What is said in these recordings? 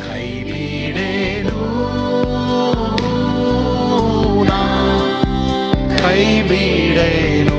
കൈവിടേനോ കൈവിടേനോ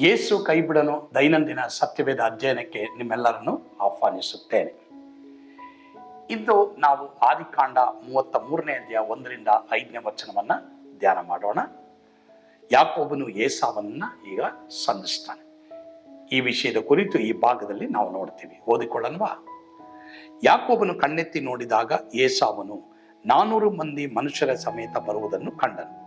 ಯೇಸು ಕೈಬಿಡನು ದೈನಂದಿನ ಸತ್ಯವೇದ ಅಧ್ಯಯನಕ್ಕೆ ನಿಮ್ಮೆಲ್ಲರನ್ನು ಆಹ್ವಾನಿಸುತ್ತೇನೆ. ಇಂದು ನಾವು ಆದಿಕಾಂಡ ಮೂವತ್ತ ಮೂರನೇ ಅಧ್ಯಾಯ ಒಂದರಿಂದ ಐದನೇ ವಚನವನ್ನು ಧ್ಯಾನ ಮಾಡೋಣ. ಯಾಕೋಬನು ಏಸಾವನ್ನ ಈಗ ಸಂಧಿಸ್ತಾನೆ. ಈ ವಿಷಯದ ಕುರಿತು ಈ ಭಾಗದಲ್ಲಿ ನಾವು ನೋಡ್ತೀವಿ. ಓದಿಕೊಳ್ಳನ್ವಾ? ಯಾಕೋಬನು ಕಣ್ಣೆತ್ತಿ ನೋಡಿದಾಗ ಏಸಾವನು ನಾನೂರು ಮಂದಿ ಮನುಷ್ಯರ ಸಮೇತ ಬರುವುದನ್ನು ಕಂಡನು.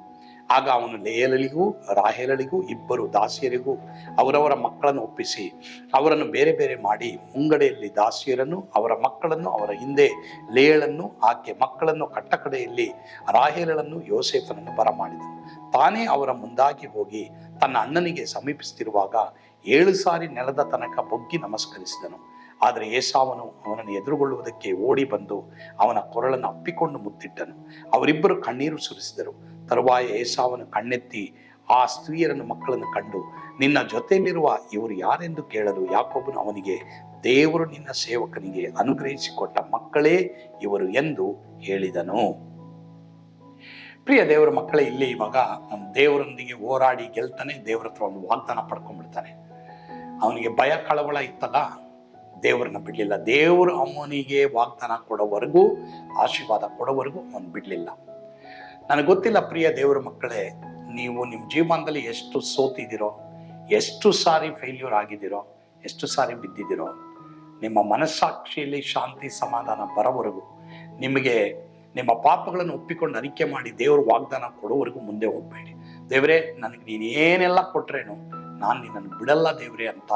ಆಗ ಅವನು ಲೇಯಲಳಿಗೂ ರಾಹೇಲಳಿಗೂ, ಇಬ್ಬರು ದಾಸಿಯರಿಗೂ ಅವರವರ ಮಕ್ಕಳನ್ನು ಒಪ್ಪಿಸಿ, ಅವರನ್ನು ಬೇರೆ ಬೇರೆ ಮಾಡಿ ಮುಂಗಡೆಯಲ್ಲಿ ದಾಸಿಯರನ್ನು, ಅವರ ಮಕ್ಕಳನ್ನು, ಅವರ ಹಿಂದೆ ಲೇಯಳನ್ನು, ಆಕೆ ಮಕ್ಕಳನ್ನು ಕಟ್ಟಕಡೆಯಲ್ಲಿ ರಾಹೇಲಳನ್ನು, ಯೋಸೇಫನನ್ನು ಬರಮಾಡಿದನು. ತಾನೇ ಅವರ ಮುಂದಾಗಿ ಹೋಗಿ ತನ್ನ ಅಣ್ಣನಿಗೆ ಸಮೀಪಿಸುತ್ತಿರುವಾಗ ಏಳು ಸಾರಿ ನೆಲದ ತನಕ ಬೊಗ್ಗಿ ನಮಸ್ಕರಿಸಿದನು. ಆದರೆ ಏಸಾವನು ಅವನನ್ನು ಎದುರುಗೊಳ್ಳುವುದಕ್ಕೆ ಓಡಿ ಬಂದು ಅವನ ಕೊರಳನ್ನು ಅಪ್ಪಿಕೊಂಡು ಮುತ್ತಿಟ್ಟನು. ಅವರಿಬ್ಬರು ಕಣ್ಣೀರು ಸುರಿಸಿದರು. ತರುವಾಯ ಏಸಾವನ್ನು ಕಣ್ಣೆತ್ತಿ ಆ ಸ್ತ್ರೀಯರನ್ನು ಮಕ್ಕಳನ್ನು ಕಂಡು, ನಿನ್ನ ಜೊತೆಯಲ್ಲಿರುವ ಇವರು ಯಾರೆಂದು ಕೇಳಲು ಯಾಕೊಬ್ಬನು ಅವನಿಗೆ, ದೇವರು ನಿನ್ನ ಸೇವಕನಿಗೆ ಅನುಗ್ರಹಿಸಿಕೊಟ್ಟ ಮಕ್ಕಳೇ ಇವರು ಎಂದು ಹೇಳಿದನು. ಪ್ರಿಯ ದೇವರ ಮಕ್ಕಳೇ, ಇಲ್ಲಿ ಇವಾಗ ನಮ್ಮ ದೇವರೊಂದಿಗೆ ಹೋರಾಡಿ ಗೆಲ್ತಾನೆ ದೇವರ ಹತ್ರ ಒಂದು ವಾಗ್ದಾನ ಪಡ್ಕೊಂಡ್ಬಿಡ್ತಾನೆ. ಅವನಿಗೆ ಭಯ ಕಳವಳ ಇತ್ತಲ್ಲ, ದೇವರನ್ನ ಬಿಡಲಿಲ್ಲ. ದೇವರು ಅವನಿಗೆ ವಾಗ್ದಾನ ಕೊಡೋವರೆಗೂ, ಆಶೀರ್ವಾದ ಕೊಡೋವರೆಗೂ ಅವನು ಬಿಡಲಿಲ್ಲ. ನನಗೆ ಗೊತ್ತಿಲ್ಲ ಪ್ರಿಯ ದೇವರ ಮಕ್ಕಳೇ, ನೀವು ನಿಮ್ಮ ಜೀವನದಲ್ಲಿ ಎಷ್ಟು ಸೋತಿದ್ದೀರೋ, ಎಷ್ಟು ಸಾರಿ ಫೇಲ್ಯೂರ್ ಆಗಿದ್ದೀರೋ, ಎಷ್ಟು ಸಾರಿ ಬಿದ್ದಿದ್ದೀರೋ, ನಿಮ್ಮ ಮನಸ್ಸಾಕ್ಷಿಯಲ್ಲಿ ಶಾಂತಿ ಸಮಾಧಾನ ಬರೋವರೆಗೂ ನಿಮಗೆ ನಿಮ್ಮ ಪಾಪಗಳನ್ನು ಒಪ್ಪಿಕೊಂಡು ಅರಿಕೆ ಮಾಡಿ ದೇವರು ವಾಗ್ದಾನ ಕೊಡೋವರೆಗೂ ಮುಂದೆ ಹೋಗಬೇಡಿ. ದೇವರೇ, ನನಗೆ ನೀನೇನೆಲ್ಲ ಕೊಟ್ರೇನು, ನಾನು ನಿನ್ನನ್ನು ಬಿಡಲ್ಲ ದೇವರೇ ಅಂತ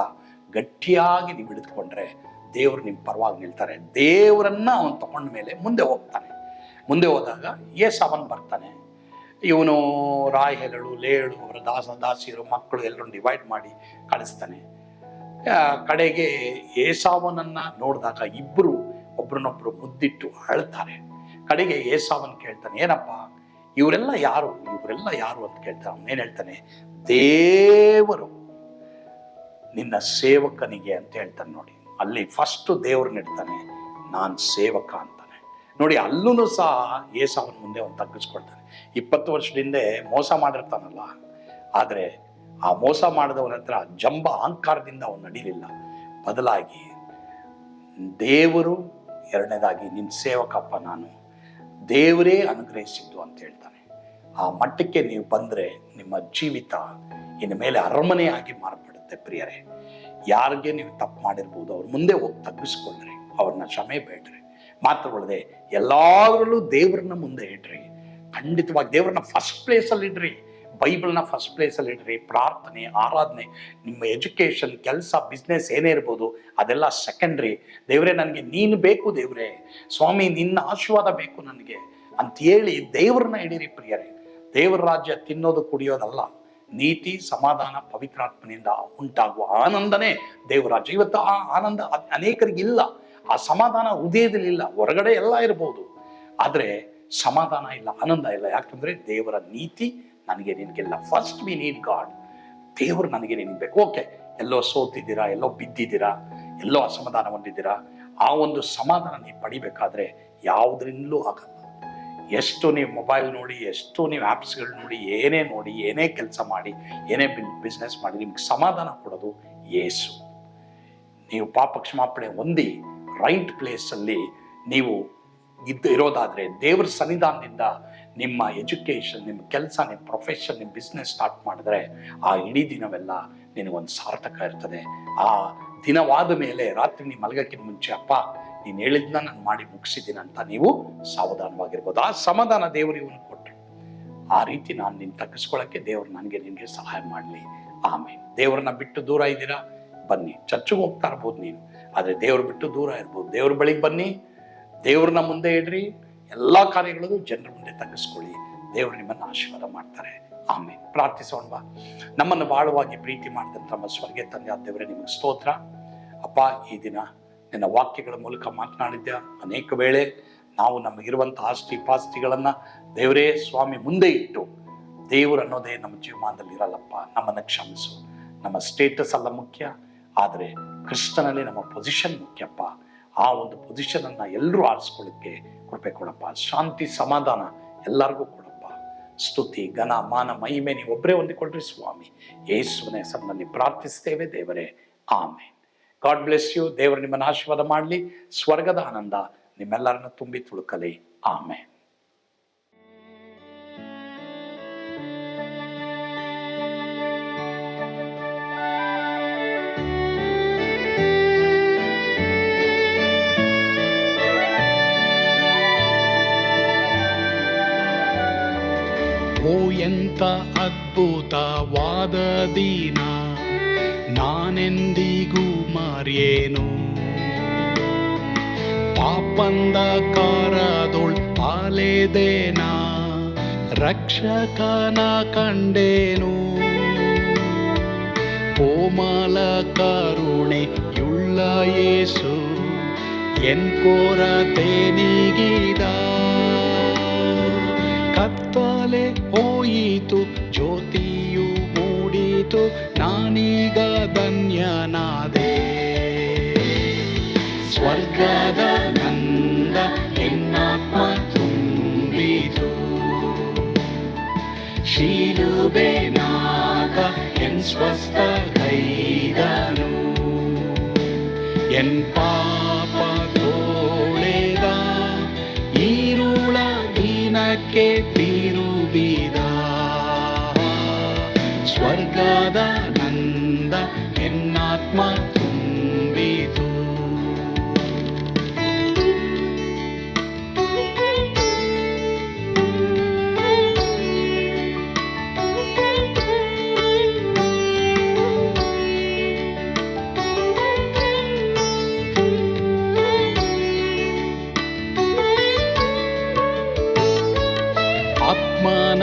ಗಟ್ಟಿಯಾಗಿ ನೀವು ಹಿಡಿದುಕೊಂಡ್ರೆ ದೇವರು ನಿಮ್ಮ ಪರವಾಗಿ ನಿಲ್ತಾರೆ. ದೇವರನ್ನ ಅವನು ತಗೊಂಡ ಮೇಲೆ ಮುಂದೆ ಹೋಗ್ತಾನೆ. ಮುಂದೆ ಹೋದಾಗ ಏ ಸಾವನ್ ಬರ್ತಾನೆ. ಇವನು ರಾಯ್ ಲೇಳು ಅವರ ದಾಸ, ದಾಸಿಯರು, ಮಕ್ಕಳು ಎಲ್ಲರೂ ಡಿವೈಡ್ ಮಾಡಿ ಕಳಿಸ್ತಾನೆ. ಕಡೆಗೆ ಏಸಾವನನ್ನ ನೋಡಿದಾಗ ಇಬ್ಬರು ಒಬ್ರನ್ನೊಬ್ರು ಮುದ್ದಿಟ್ಟು ಅಳ್ತಾರೆ. ಕಡೆಗೆ ಏಸಾವನ್ ಕೇಳ್ತಾನೆ, ಏನಪ್ಪ, ಇವರೆಲ್ಲ ಯಾರು? ಇವರೆಲ್ಲ ಯಾರು? ಅಂತ ಕೇಳ್ತಾನೆ. ಅವನೇನ್ ಹೇಳ್ತಾನೆ, ದೇವರು ನಿನ್ನ ಸೇವಕನಿಗೆ ಅಂತ ಹೇಳ್ತಾನೆ ನೋಡಿ. ಅಲ್ಲಿ ಫಸ್ಟ್ ದೇವ್ರನ್ನ ಇಡ್ತಾನೆ, ನಾನು ಸೇವಕ ಅಂತಾನೆ ನೋಡಿ ಅಲ್ಲೂ ಸಹ ಏಸಾವನ್ ಮುಂದೆ ಅವ್ನು ತಗ್ಗಿಸ್ಕೊಳ್ತಾನೆ ಇಪ್ಪತ್ತು ವರ್ಷದ ಹಿಂದೆ ಮೋಸ ಮಾಡಿರ್ತಾನಲ್ಲ, ಆದರೆ ಆ ಮೋಸ ಮಾಡಿದವನ ಹತ್ರ ಜಂಬ ಅಹಂಕಾರದಿಂದ ಅವನು ನಡೀಲಿಲ್ಲ. ಬದಲಾಗಿ ದೇವರು ಎರಡನೇದಾಗಿ ನಿನ್ನ ಸೇವಕಪ್ಪ ನಾನು, ದೇವರೇ ಅನುಗ್ರಹಿಸಿದ್ದು ಅಂತ ಹೇಳ್ತಾನೆ. ಆ ಮಟ್ಟಕ್ಕೆ ನೀವು ಬಂದರೆ ನಿಮ್ಮ ಜೀವಿತ ಇನ್ನು ಮೇಲೆ ಅರಮನೆಯಾಗಿ ಮಾರ್ಪಡುತ್ತೆ ಪ್ರಿಯರೇ. ಯಾರಿಗೆ ನೀವು ತಪ್ಪು ಮಾಡಿರ್ಬೋದು, ಅವ್ರ ಮುಂದೆ ಹೋಗಿ ತಗ್ಗಿಸ್ಕೊಂಡ್ರೆ, ಅವ್ರನ್ನ ಕ್ಷಮೆ ಬೇಡ್ರಿ. ಮಾತುಗಳದೆ ಎಲ್ಲಾದ್ರಲ್ಲೂ ದೇವರನ್ನ ಮುಂದೆ ಇಡ್ರಿ. ಖಂಡಿತವಾಗಿ ದೇವರನ್ನ ಫಸ್ಟ್ ಪ್ಲೇಸಲ್ಲಿ ಇಡ್ರಿ. ಬೈಬಲ್ನ ಫಸ್ಟ್ ಪ್ಲೇಸಲ್ಲಿ ಇಡ್ರಿ. ಪ್ರಾರ್ಥನೆ, ಆರಾಧನೆ, ನಿಮ್ಮ ಎಜುಕೇಶನ್ ಕೆಲಸ ಬಿಸ್ನೆಸ್ ಏನೇ ಇರ್ಬೋದು, ಅದೆಲ್ಲ ಸೆಕೆಂಡ್ರಿ ದೇವರೇ, ನನಗೆ ನೀನು ಬೇಕು ದೇವರೇ. ಸ್ವಾಮಿ, ನಿನ್ನ ಆಶೀರ್ವಾದ ಬೇಕು ನನಗೆ ಅಂತ ಹೇಳಿ ದೇವ್ರನ್ನ ಹಿಡೀರಿ ಪ್ರಿಯರೇ. ದೇವರ ರಾಜ್ಯ ತಿನ್ನೋದು, ಕುಡಿಯೋದಲ್ಲ. ನೀತಿ, ಸಮಾಧಾನ, ಪವಿತ್ರಾತ್ಮನಿಂದ ಉಂಟಾಗುವ ಆನಂದನೇ ದೇವರಾಜ್ಯ ಇವತ್ತು ಆ ಆನಂದ ಅನೇಕರಿಗಿಲ್ಲ. ಆ ಸಮಾಧಾನ ಹೃದಯದಲ್ಲಿಲ್ಲ ಹೊರಗಡೆ ಎಲ್ಲ ಇರ್ಬೋದು. ಆದರೆ ಸಮಾಧಾನ ಇಲ್ಲ, ಆನಂದ ಇಲ್ಲ. ಯಾಕಂದ್ರೆ ದೇವರ ನೀತಿ ನನಗೆ ನಿನಗಿಲ್ಲ. ಫಸ್ಟ್ ವಿ ನೀಡ್ ಗಾಡ್ ದೇವರು ನನಗೆ ನಿನ್ಬೇಕು ಬೇಕು. ಓಕೆ ಎಲ್ಲೋ ಸೋತಿದ್ದೀರಾ, ಎಲ್ಲೋ ಬಿದ್ದಿದ್ದೀರಾ, ಎಲ್ಲೋ ಅಸಮಾಧಾನ ಹೊಂದಿದ್ದೀರಾ, ಆ ಒಂದು ಸಮಾಧಾನ ನೀವು ಪಡಿಬೇಕಾದ್ರೆ ಯಾವುದರಿಂದಲೂ ಆಗಲ್ಲ. ಎಷ್ಟು ನೀವು ಮೊಬೈಲ್ ನೋಡಿ, ಎಷ್ಟು ನೀವು ಆ್ಯಪ್ಸ್ಗಳು ನೋಡಿ, ಏನೇ ನೋಡಿ, ಏನೇ ಕೆಲಸ ಮಾಡಿ, ಏನೇ ಬಿಸ್ನೆಸ್ ಮಾಡಿ, ನಿಮ್ಗೆ ಸಮಾಧಾನ ಕೊಡೋದು ಏಸು ನೀವು ಪಾಪ ಕ್ಷಮಾಪಣೆ ಹೊಂದಿ ರೈಟ್ ಪ್ಲೇಸಲ್ಲಿ ನೀವು ಇದ್ದು ಇರೋದಾದರೆ ದೇವರ ಸನ್ನಿಧಾನದಿಂದ ನಿಮ್ಮ ಎಜುಕೇಷನ್ ನಿಮ್ಮ ಕೆಲಸ, ನಿಮ್ಮ ಪ್ರೊಫೆಷನ್ ನಿಮ್ಮ ಬಿಸ್ನೆಸ್ ಸ್ಟಾರ್ಟ್ ಮಾಡಿದ್ರೆ ಆ ಇಡೀ ದಿನವೆಲ್ಲ ನಿನಗೊಂದು ಸಾರ್ಥಕ ಇರ್ತದೆ. ಆ ದಿನವಾದ ಮೇಲೆ ರಾತ್ರಿ ನೀವು ಮಲಗಕ್ಕಿಂತ ಮುಂಚೆ, ಅಪ್ಪ, ನೀನು ಹೇಳಿದ್ನ ನಾನು ಮಾಡಿ ಮುಗಿಸಿದ್ದೀನಿ ಅಂತ ನೀವು ಸಾವಧಾನವಾಗಿರ್ಬೋದು. ಆ ಸಮಾಧಾನ ದೇವರು ಇವನು ಕೊಟ್ಟರು ಆ ರೀತಿ ನಾನು ನಿನ್ನ ತಗ್ಗಿಸ್ಕೊಳ್ಳೋಕ್ಕೆ ದೇವರು ನನಗೆ ನಿನಗೆ ಸಹಾಯ ಮಾಡಲಿ. ಆಮೇಲೆ ದೇವರನ್ನ ಬಿಟ್ಟು ದೂರ ಇದ್ದೀರಾ? ಬನ್ನಿ. ಚರ್ಚಿಗೆ ಹೋಗ್ತಾ ಇರ್ಬೋದು ನೀನು. ಆದರೆ ದೇವ್ರು ಬಿಟ್ಟು ದೂರ ಇರ್ಬೋದು. ದೇವ್ರ ಬಳಿಗೆ ಬನ್ನಿ, ದೇವ್ರನ್ನ ಮುಂದೆ ಇಡ್ರಿ, ಎಲ್ಲ ಕಾರ್ಯಗಳನ್ನು ಜನರ ಮುಂದೆ ತಗ್ಗಿಸ್ಕೊಳ್ಳಿ. ದೇವರು ನಿಮ್ಮನ್ನು ಆಶೀರ್ವಾದ ಮಾಡ್ತಾರೆ. ಆಮೇಲೆ ಪ್ರಾರ್ಥಿಸೋಣ ನಮ್ಮನ್ನು ಬಾಳುವಾಗಿ ಪ್ರೀತಿ ಮಾಡಿದಂಥ ನಮ್ಮ ಸ್ವರ್ಗೆ ತಂದೆ ದೇವರೇ, ನಿಮಗೆ ಸ್ತೋತ್ರ. ಅಪ್ಪ, ಈ ದಿನ ನಿನ್ನ ವಾಕ್ಯಗಳ ಮೂಲಕ ಮಾತನಾಡಿದ್ದ ಅನೇಕ ವೇಳೆ. ನಾವು ನಮಗಿರುವಂಥ ಆಸ್ತಿ ಪಾಸ್ತಿಗಳನ್ನು ದೇವರೇ ಸ್ವಾಮಿ ಮುಂದೆ ಇಟ್ಟು, ದೇವರು ಅನ್ನೋದೇ ನಮ್ಮ ಜೀವಮಾನದಲ್ಲಿ ಇರಲ್ಲಪ್ಪ. ನಮ್ಮನ್ನು ಕ್ಷಮಿಸು. ನಮ್ಮ ಸ್ಟೇಟಸ್ ಅಲ್ಲ ಮುಖ್ಯ. ಆದರೆ ಕ್ರಿಸ್ತನಲ್ಲಿ ನಮ್ಮ ಪೊಸಿಷನ್ ಮುಖ್ಯಪ್ಪ. ಆ ಒಂದು ಪೊಸಿಷನನ್ನು ಎಲ್ಲರೂ ಆರಿಸ್ಕೊಳ್ಳಿಕ್ಕೆ ಕೃಪೆ ಕೊಡಪ್ಪ. ಶಾಂತಿ, ಸಮಾಧಾನ ಎಲ್ಲರಿಗೂ ಕೊಡಪ್ಪ. ಸ್ತುತಿ, ಘನ, ಮಾನ, ಮಹಿಮೆ ನೀವು ಒಬ್ಬರೇ ಹೊಂದಿಕೊಳ್ಳ್ರಿ ಸ್ವಾಮಿ. ಯೇಸುವಿನ ಹೆಸರಿನಲ್ಲಿ ಪ್ರಾರ್ಥಿಸ್ತೇವೆ ದೇವರೇ. ಆಮೆ ಗಾಡ್ ಬ್ಲೆಸ್ ಯು. ದೇವರು ನಿಮ್ಮನ್ನು ಆಶೀರ್ವಾದ ಮಾಡಲಿ. ಸ್ವರ್ಗದ ಆನಂದ ನಿಮ್ಮೆಲ್ಲರನ್ನು ತುಂಬಿ ತುಳುಕಲಿ. ಆಮೇಲೆ ಎಂತ ಅದ್ಭುತವಾದ ದಿನ ನಾನೆಂದಿಗೂ ಮರೆಯೇನು ಪಾಪಂದ ಕಾರದೊಳ್ ಅಲೆದೇನ ರಕ್ಷಕನ ಕಂಡೇನು ಕೋಮಲ ಕರುಣೆಯುಳ್ಳ ಯೇಸು ಎನ್ ಕೊರತೆ ನೀಗಿದ ಕತ್ತಲೆ ಹೋಯಿತು ಜ್ಯೋತಿಯು ಮೂಡಿತು ನಾನೀಗ ಧನ್ಯನಾದೆ ಸ್ವರ್ಗದ ನಂದ ಎನ್ನಾತ್ಮ ತುಂಬಿತು ಶಿಲುಬೆನಾಗ ಎನ್ ಸ್ವಸ್ಥ ಕೈದನು ಎನ್ ಪಾಪ ಸ್ವರ್ಗದ ನಂದ ಎನ್ನಾತ್ಮ ತುಂಬಿತು ಆತ್ಮನ